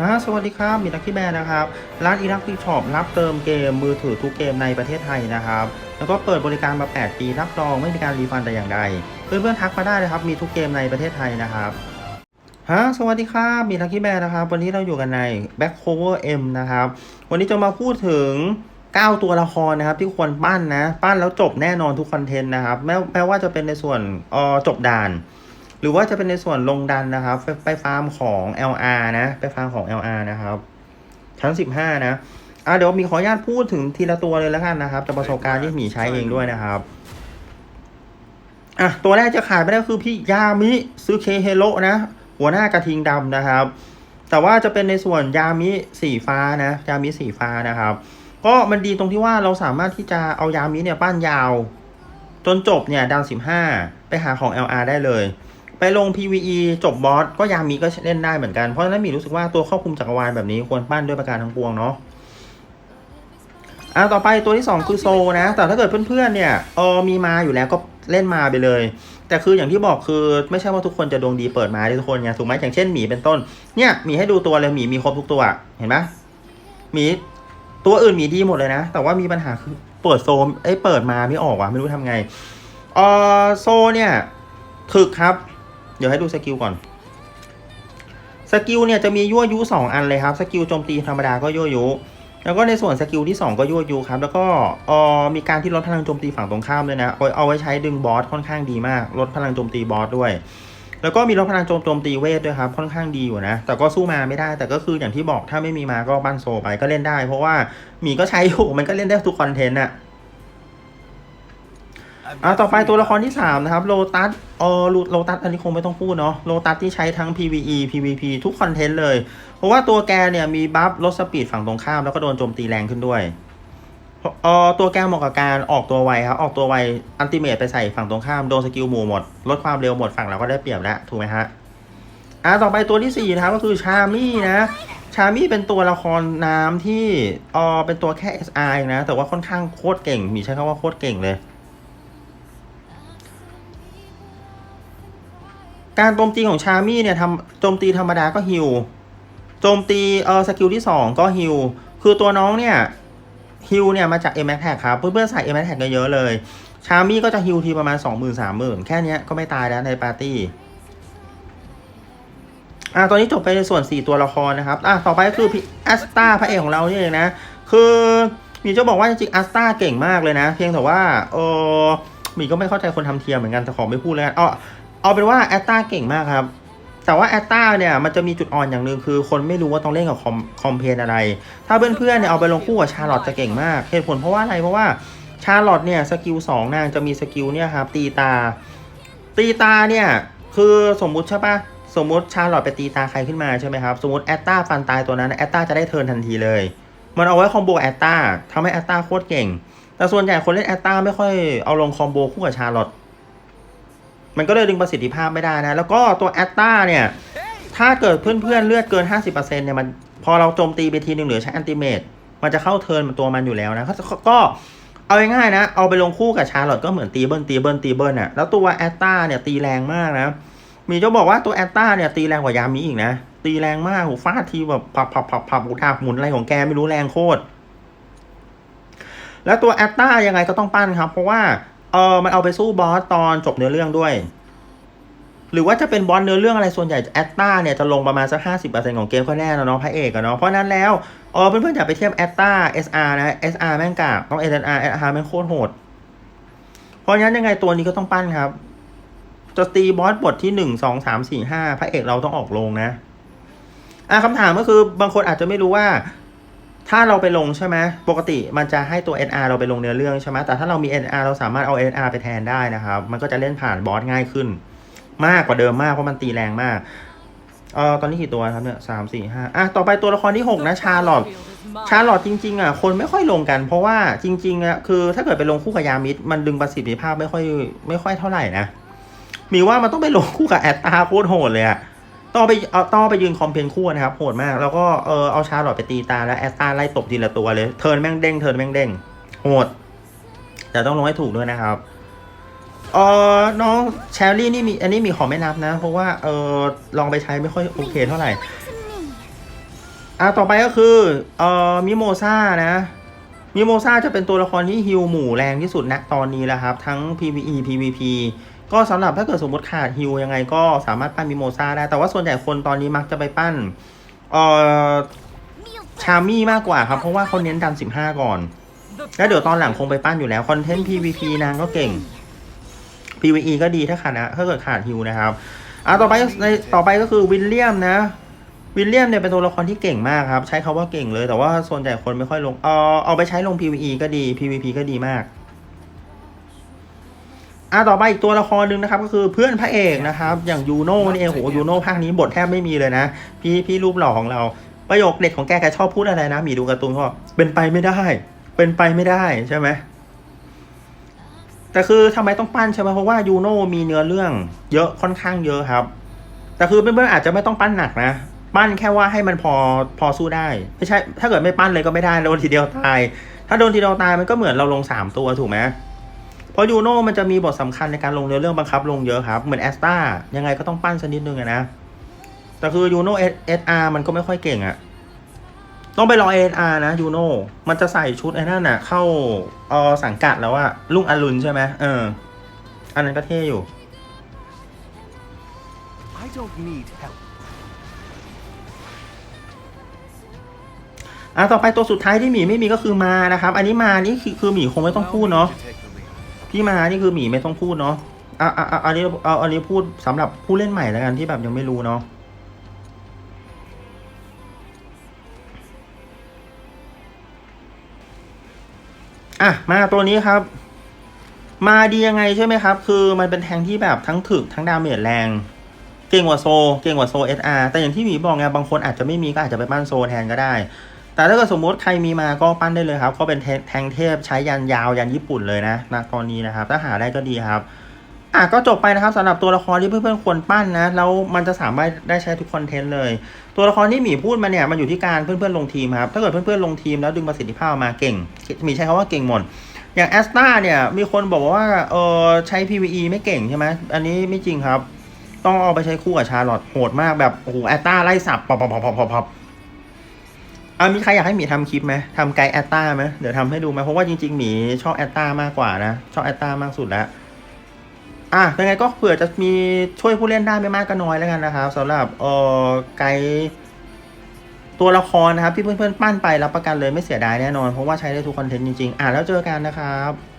ฮะสวัสดีครับมีลักกี้แบร์นะครับ ร้านอีลักตี้ช็อปรับเติมเกมมือถือทุกเกมในประเทศไทยนะครับ แล้วก็เปิดบริการมา 8 ปีรับรองไม่มีการรีฟันแต่อย่างใด เพื่อนๆทักมาได้เลยครับ มีทุกเกมในประเทศไทยนะครับฮะสวัสดีครับมีลักกี้แบร์นะครับ วันนี้เราอยู่กันใน Back Cover M นะครับ วันนี้จะมาพูดถึง 9 ตัวละครนะครับ ที่ควรปั้นนะ ปั้นแล้วจบแน่นอนทุกคอนเทนต์นะครับแม้แม้ว่าจะเป็นในส่วนออจบด่าน หรือว่าจะเป็นในส่วนลงดันนะครับไปไปฟาร์มของ LR นะ ไปฟาร์มของ LR นะครับ ชั้น 15 นะอะเดี๋ยวมีขออนุญาตพูดถึงทีละตัวเลยแล้วกันนะครับจากประสบการณ์ที่หมีใช้เองด้วยนะครับอะตัวแรกจะขายไปได้คือพี่ยามิซึเคเฮโรนะ หัวหน้ากระทิงดำนะครับ แต่ว่าจะเป็นในส่วนยามิสีฟ้านะยามิสีฟ้านะครับ ก็มันดีตรงที่ว่าเราสามารถที่จะเอายามิเนี่ยปั้นยาว จนจบเนี่ยดาว15ไปหาของ LR ได้เลย ไปลง PVE จบบอสก็ยามีก็เล่นได้เหมือนกัน เพราะฉะนั้นหมีรู้สึกว่าตัวครอบคลุมจักรวาลแบบนี้ควรปั้นด้วยประการทั้งปวงเนาะอะต่อไปตัวที่ 2 คือโซนะ แต่ถ้าเกิดเพื่อนๆเนี่ยเออมีมาอยู่แล้วก็เล่นมาไปเลย แต่คืออย่างที่บอกคือไม่ใช่ว่าทุกคนจะดวงดีเปิดมาได้ทุกคนไงถูกไหมอย่างเช่นหมีเป็นต้น เนี่ยหมีให้ดูตัวเลยหมีมีครบทุกตัวเห็นไหมหมีตัวอื่นหมีดีหมดเลยนะ แต่ว่ามีปัญหาคือเปิดโซมเอ้เปิดมาไม่ออกว่ะไม่รู้ทำไงเออโซเนี่ยถึกครับ ดี๋ยวให้ดูสกิลก่อนสกิลเนี่ยจะมียั่วยุสองอันเลยครับสกิลโจมตีธรรมดาก็ยั่วยุแล้วก็ในส่วนสกิลที่ 2 ก็ยั่วยุครับ แล้วก็เออมีการที่ลดพลังโจมตีฝั่งตรงข้ามด้วยนะเอาเอาไว้ใช้ดึงบอสค่อนข้างดีมาก ลดพลังโจมตีบอสด้วย แล้วก็มีลดพลังโจมโจมตีเวทด้วยครับ ค่อนข้างดีอยู่นะ แต่ก็สู้มาไม่ได้ แต่ก็คืออย่างที่บอกถ้าไม่มีมาก็บ้านโซไปก็เล่นได้ เพราะว่าหมีก็ใช้อยู่มันก็เล่นได้ทุกคอนเทนต์อะ อะต่อไปตัวละครที่3นะครับโลตัสเออโลตัสอันนี้คงไม่ต้องพูดเนาะโลตัสที่ใช้ทั้ง PVE PVP ทุกคอนเทนต์เลย เพราะว่าตัวแกเนี่ยมีบัฟลดสปีดฝั่งตรงข้ามแล้วก็โดนโจมตีแรงขึ้นด้วยเออตัวแกเหมาะกับการออกตัวไวครับ ออกตัวไวอันติเมตไปใส่ฝั่งตรงข้ามโดนสกิลหมู่หมด ลดความเร็วหมดฝั่งเราก็ได้เปรียบแล้วถูกไหมฮะอะต่อไปตัวที่4นะครับก็คือชามี่นะชามี่เป็นตัวละครน้ำที่เออเป็นตัวแค่ SR เองนะแต่ว่าค่อนข้างโคตรเก่ง มีใช้คำว่าโคตรเก่งเลย การโจมตีของชามี่เนี่ยทำโจมตีธรรมดาก็ฮิวโจมตีเออสกิลที่ 2 ก็ฮิวคือตัวน้องเนี่ยฮิวเนี่ยมาจาก m อ t แท็ครับ เพื่อนๆใส่ m อ t แท็เยอะๆเลย ชามี่ก็จะฮิวทีประมาณ 20,000 30,000แค่นี้ก็ไม่ตายแล้วในปาร์ตี้อะตอนนี้จบไปในส่วน 4 ตัวละครนะครับอะต่อไปก็คือพี่แอสตาพระเอกของเราเนี่เองนะ คือมีจะบอกว่าจริงๆแอสตาเก่งมากเลยนะ เพียงแต่ว่าเออมีก็ไม่เข้าใจคนทำเทียมเหมือนกันแต่ขอไม่พูดแล้วกันอ๋อ เอาเป็นว่าแอตตาเก่งมากครับ แต่ว่าแอตตาเนี่ยมันจะมีจุดอ่อนอย่างหนึ่งคือ คนไม่รู้ว่าต้องเล่นกับคอมคอมเพนอะไร ถ้าเพื่อนๆเนี่ยเอาไปลงคู่กับชาร์ลอตจะเก่งมากเหตุผลเพราะว่าอะไรเพราะว่าชาร์ลอตเนี่ยสกิลสองนางจะมีสกิลเนี่ยครับตีตา ตีตาเนี่ยคือสมมุติใช่ปะสมมติชาร์ลอตไปตีตาใครขึ้นมาใช่ไหมครับ สมมติแอตตาฟันตายตัวนั้นแอตตาจะได้เทิร์นทันทีเลย มันเอาไว้คอมโบแอตตาทำให้แอตตาโคตรเก่ง แต่ส่วนใหญ่คนเล่นแอตตาไม่ค่อยเอาลงคอมโบคู่กับชาร์ลอต มันก็เลยดึงประสิทธิภาพไม่ได้นะ แล้วก็ตัวแอตตาเนี่ย ถ้าเกิดเพื่อนๆเลือดเกิน 50%เนี่ยมันพอเราโจมตีไปทีหนึ่งหรือใช้แอนติเมตมันจะเข้าเทิร์นตัวมันอยู่แล้วนะก็เอาง่ายๆนะ เอาไปลงคู่กับชาร์ลอตก็เหมือนตีเบิลตีเบิลตีเบิลอะแล้วตัวแอตตาเนี่ยตีแรงมากนะ มีเจะบอกว่าตัวแอตตาเนี่ยตีแรงกว่ายามิอีกนะ ตีแรงมากหูฟาดทีแบบผับผับผับผับหูทากหมุนอะไรของแกไม่รู้แรงโคตร แล้วตัวแอตตายังไงก็ต้องปั้นครับ เพราะว่า เออมันเอาไปสู้บอสตอนจบเนื้อเรื่องด้วย หรือว่าจะเป็นบอสเนื้อเรื่องอะไรส่วนใหญ่แอตตาเนี่ยจะลงประมาณสักห้าสิบเปอร์เซ็นต์ของเกมก็แน่แล้วเนาะพระเอกอะเนาะเพราะนั้นแล้วเออเพื่อนๆอย่าไปเทียบแอตตา SR นะ SR แม่งกากต้อง SR SR แม่งโคตรโหด เพราะงั้นยังไงตัวนี้ก็ต้องปั้นครับจะตีบอสบทที่หนึ่งสองสามสี่ห้าพระเอกเราต้องออกลงนะอะคำถามก็คือบางคนอาจจะไม่รู้ว่า ถ้าเราไปลงใช่ไหมปกติมันจะให้ตัว NR เราไปลงเนื้อเรื่องใช่ไหมแต่ถ้าเรามี NR เราสามารถเอา NR ไปแทนได้นะครับ มันก็จะเล่นผ่านบอสง่ายขึ้น มากกว่าเดิมมากเพราะมันตีแรงมากเออตอนนี้กี่ตัวครับเนี่ยสามสี่ห้าอะต่อไปตัวละครที่หกนะชาร์ลอตชาร์ลอตจริง ๆ อะ คนไม่ค่อยลงกัน เพราะว่าจริงๆอะคือถ้าเกิดไปลงคู่กับยามิดมันดึงประสิทธิภาพไม่ค่อยไม่ค่อยเท่าไหร่นะมีว่ามันต้องไปลงคู่กับแอตตาโคตรโหดเลยอะ ต้องไปเอาต้องไปยืนคอมเพนคู่นะครับโหดมาก แล้วก็เออเอาชาร์ลอตไปตีตาแล้วแอตตาไล่ตบทีละตัวเลยเทิร์นแม่งเด้งเทิร์นแม่งเด้งโหด แต่ต้องลงให้ถูกด้วยนะครับเออน้องแชร์รี่นี่มีอันนี้มีขอไม่นับนะ เพราะว่าเออลองไปใช้ไม่ค่อยโอเคเท่าไหร่อะต่อไปก็คือเออมิโมซานะมิโมซ่าจะเป็นตัวละครที่ฮิวหมู่แรงที่สุดณตอนนี้แล้วครับ ทั้ง PVE PVP ก็สำหรับถ้าเกิดสมมติขาดฮิวยังไงก็สามารถปั้นมิโมซาได้ แต่ว่าส่วนใหญ่คนตอนนี้มักจะไปปั้นเอ่อชามี่มากกว่าครับ เพราะว่าเขาเน้นดัน15ก่อน แล้วเดี๋ยวตอนหลังคงไปปั้นอยู่แล้ว คอนเทนต์ PVP นางก็เก่ง PVE ก็ดีถ้าขาดนะถ้าเกิดขาดฮิวนะครับอะต่อไปในต่อไปก็คือวิลเลียมนะ วิลเลียมเนี่ยเป็นตัวละครที่เก่งมากครับ ใช้คาว่าเก่งเลย แต่ว่าส่วนใหญ่คนไม่ค่อยลง เออเอาไปใช้ลง PVE ก็ดี PVP ก็ดีมาก อะต่อไปอีกตัวละครหนึ่งนะครับ ก็คือเพื่อนพระเอกนะครับ อย่างยูโน่นี่เองโหยูโน่ภาคนี้บทแทบไม่มีเลยนะ พี่พี่รูปหล่อของเราประโยคเด็ดของแกแกชอบพูดอะไรนะมีดูการ์ตูนก็เป็นไปไม่ได้ เป็นไปไม่ได้ใช่ไหมแต่คือทำไมต้องปั้นใช่ไหมเพราะว่ายูโน่มีเนื้อเรื่องเยอะค่อนข้างเยอะครับ แต่คือเพื่อนๆอาจจะไม่ต้องปั้นหนักนะปั้นแค่ว่าให้มันพอพอสู้ได้ไม่ใช่ ถ้าเกิดไม่ปั้นเลยก็ไม่ได้โดนทีเดียวตาย ถ้าโดนทีเดียวตายมันก็เหมือนเราลงสามตัวถูกไหม เพราะยูโน่มันจะมีบทสำคัญในการลงเนื้อเรื่องบังคับลงเยอะครับ เหมือนแอสตายังไงก็ต้องปั้นสักนิดนึงอะนะ แต่คือยูโน่เอสอาร์มันก็ไม่ค่อยเก่งอะต้องไปรอเอสอาร์นะยูโน่มันจะใส่ชุดไอ้นั่นน่ะ เข้าเออสังกัดแล้วอะลุงอรุณใช่ไหมเออ อันนั้นก็เท่อยู่ I don't need help. อะต่อไปตัวสุดท้ายที่หมีไม่มีก็คือมานะครับ อันนี้มานี่คือคือหมีคงไม่ต้องพูดเนาะ Allow me to take the lead. พี่มานี่คือหมีไม่ต้องพูดเนาะอะอะอะอันนี้เอาอันนี้พูดสำหรับผู้เล่นใหม่แล้วกันที่แบบยังไม่รู้เนาะอะมาตัวนี้ครับ มาดียังไงใช่ไหมครับ คือมันเป็นแทงที่แบบทั้งถึกทั้งดาเมจแรงเก่งกว่าโซ เก่งกว่าโซ SR แต่อย่างที่หมีบอกไงบางคนอาจจะไม่มีก็อาจจะไปปั้นโซแทนก็ได้ แต่ถ้าเกิดสมมติใครมีมาก็ปั้นได้เลยครับเขาเป็นแทแทงเทพใช้ยันยาวยันญี่ปุ่นเลยนะณตอนนี้นะครับ ถ้าหาได้ก็ดีครับอะก็จบไปนะครับสำหรับตัวละครที่เพื่อนๆควรปั้นนะแล้วมันจะสามารถได้ใช้ทุกคอนเทนต์เลย ตัวละครที่หมีพูดมาเนี่ยมันอยู่ที่การเพื่อนๆลงทีมครับถ้าเกิดเพื่อนๆลงทีมแล้วดึงประสิทธิภาพมาเก่งหมีใช้คำว่าเก่งหมดอย่างแอสตาเนี่ยมีคนบอกว่าเออใช้ PVE ไม่เก่งใช่ไหมอันนี้ไม่จริงครับ ต้องเอาไปใช้คู่กับชาร์ลอตโหดมากแบบโอ้โหแอตตาไล่สับปอบปอบปอบปอบ อะมีใครอยากให้หมีทำคลิปไหมทำไกด์แอตตาไหมเดี๋ยวทำให้ดูไหมเพราะว่าจริงๆหมีชอบแอตตามากกว่านะชอบแอตตามากสุดแล้วอะยังไงก็เผื่อจะมีช่วยผู้เล่นได้ไม่มากก็น้อยแล้วกันนะครับสำหรับเอ่อไกด์ตัวละครนะครับที่เพื่อนๆปั้นไปรับประกันเลยไม่เสียดายแน่นอนเพราะว่าใช้ได้ทุกคอนเทนต์จริงๆ อะแล้วเจอกันนะครับ